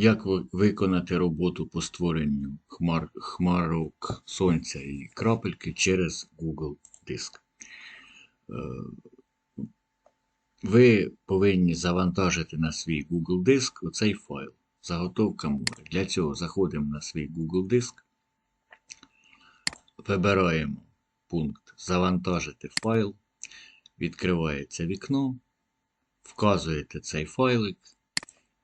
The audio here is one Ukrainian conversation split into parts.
Як виконати роботу по створенню хмар, хмарок сонця і крапельки через Google Диск? Е, Ви повинні завантажити на свій Google Диск оцей файл. Заготовка море. Для цього заходимо на свій Google Диск, вибираємо пункт Завантажити файл, відкривається вікно, вказуєте цей файлик.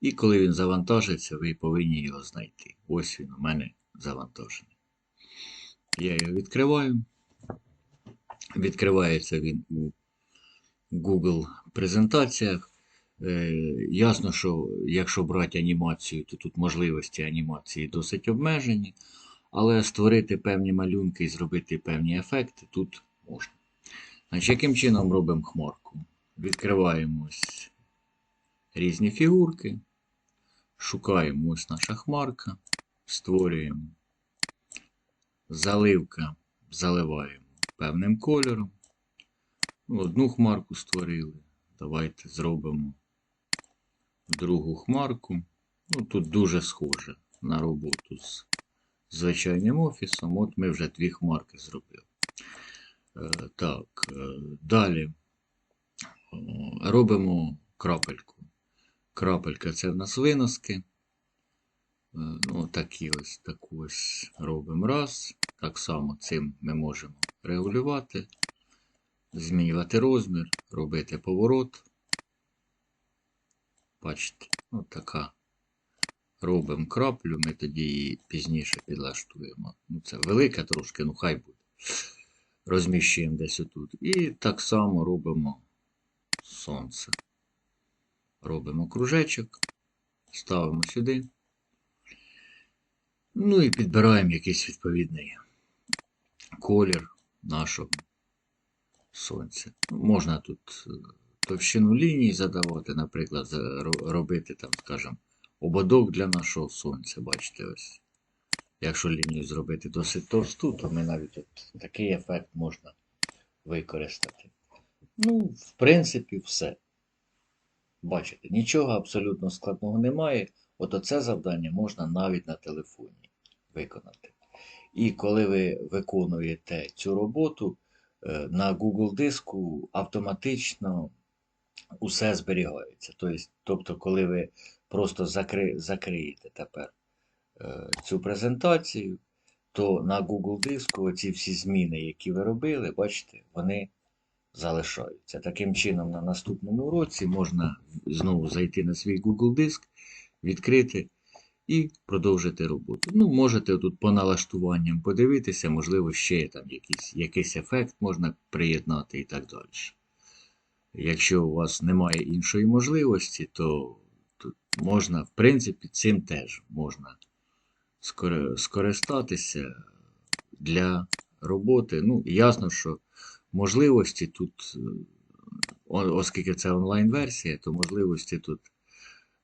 І коли він завантажиться, ви повинні його знайти. Ось він у мене завантажений. Я його відкриваю. Відкривається він у Google презентаціях. Е, ясно, що якщо брати анімацію, то тут можливості анімації досить обмежені. Але створити певні малюнки і зробити певні ефекти тут можна. Значить, яким чином робимо хмарку? Відкриваємо ось різні фігурки. Шукаємо ось наша хмарка, створюємо заливка, заливаємо певним кольором. Ну, Одну хмарку створили. Давайте зробимо другу хмарку. Ну, Тут дуже схоже на роботу з звичайним офісом. От ми вже дві хмарки зробили. Е, Так, е, далі робимо крапельку. Крапелька це в нас виноски. Е, Ну, такі ось таку ось робимо раз. Так само цим ми можемо регулювати, змінювати розмір, робити поворот. Бачите, от така. Робимо краплю, ми тоді її пізніше підлаштуємо. Ну, це велика трошки, ну хай буде. Розміщуємо десь отут. І так само робимо сонце. Робимо кружечок, ставимо сюди. Ну і підбираємо якийсь відповідний колір нашого сонця. Можна тут е, товщину ліній задавати, наприклад, робити там, скажімо, ободок для нашого сонця. Бачите, ось. Якщо лінію зробити досить товсту, то ми навіть от такий ефект можна використати. Ну, в принципі, все. Бачите, нічого абсолютно складного немає. От оце завдання можна навіть на телефоні виконати. І коли ви виконуєте цю роботу, е, на Google диску автоматично усе зберігається. Тобто, тобто коли ви просто закри, закриєте тепер е, цю презентацію, то на Google диску ці всі зміни, які ви робили, бачите, вони залишаються. Таким чином, на наступному уроці можна знову зайти на свій Google диск, відкрити і продовжити роботу. Ну, можете тут по налаштуванням подивитися, можливо, ще там якийсь, якийсь ефект можна приєднати і так далі. Якщо у вас немає іншої можливості, то тут можна, в принципі, цим теж можна скористатися для роботи. Ну, ясно, що можливості тут, е, оскільки це онлайн-версія, то можливості тут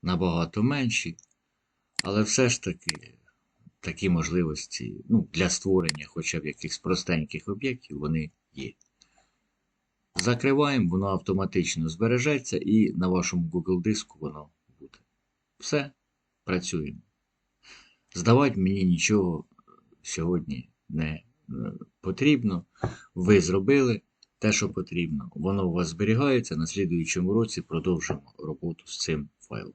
набагато менші. Але все ж таки такі можливості ну, для створення хоча б якихось простеньких об'єктів вони є. Закриваємо, воно автоматично збережеться і на вашому Google диску воно буде. Все, працюємо. Здавати мені нічого сьогодні не потрібно. Ви зробили те, що потрібно. Воно у вас зберігається. На слідуючому році продовжимо роботу з цим файлом.